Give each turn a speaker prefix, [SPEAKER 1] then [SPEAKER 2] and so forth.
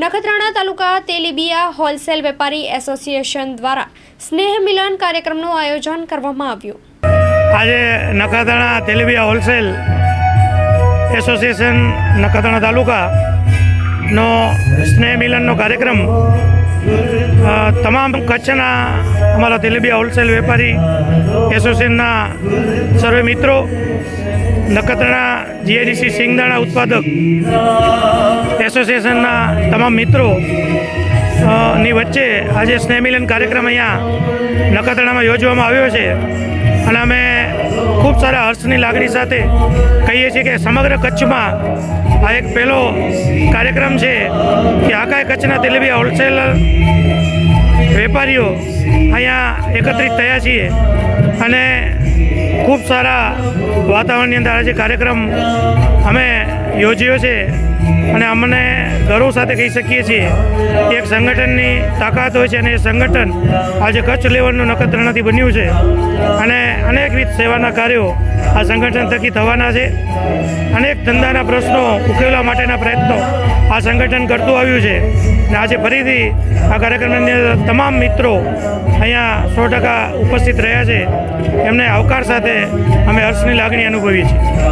[SPEAKER 1] નખત્રાણા તાલુકા તેલીબિયા હોલસેલ વેપારી એસોસિએશન દ્વારા સ્નેહ મિલન કાર્યક્રમનું આયોજન કરવામાં આવ્યું.
[SPEAKER 2] આજે નખત્રાણા તેલીબિયા હોલસેલ એસોસિએશન નખત્રાણા તાલુકાનો સ્નેહ મિલનનો કાર્યક્રમ તમામ કચ્છના અમારા તેલીબિયા હોલસેલ વેપારી એસોસિએશનના સર્વે મિત્રો, નખત્રાણા જીએડીસી સિંગદાણા ઉત્પાદક એસોસિએશનના તમામ મિત્રો ની વચ્ચે આજે સ્નેહમિલન કાર્યક્રમ અહીંયા નખત્રાણામાં યોજવામાં આવ્યો છે. અને અમે ખૂબ સારા હર્ષની લાગણી સાથે કહીએ છીએ કે સમગ્ર કચ્છમાં આ એક પહેલો કાર્યક્રમ છે કે આખા કચ્છના તેલીબિયા હોલસેલર વેપારીઓ અહીંયા એકત્રિત થયા છીએ. અને ખૂબ સારા વાતાવરણની અંદર આજે કાર્યક્રમ અમે યોજ્યો છે અને અમને ગર્વ સાથે કહી શકીએ છીએ કે એક સંગઠનની તાકાત હોય છે અને એ સંગઠન આજે કચ્છ લેવલનું નખત્રાણાથી બન્યું છે. અને અનેકવિધ સેવાના કાર્યો આ સંગઠન થકી થવાના છે. અનેક ધંધાના પ્રશ્નો ઉકેલવા માટેના પ્રયત્નો આ સંગઠન કરતું આવ્યું છે. અને આજે ફરીથી આ કાર્યક્રમની તમામ મિત્રો અહીંયા સો ટકા ઉપસ્થિત રહ્યા છે. એમને આવકાર સાથે અમે હર્ષની લાગણી અનુભવી છે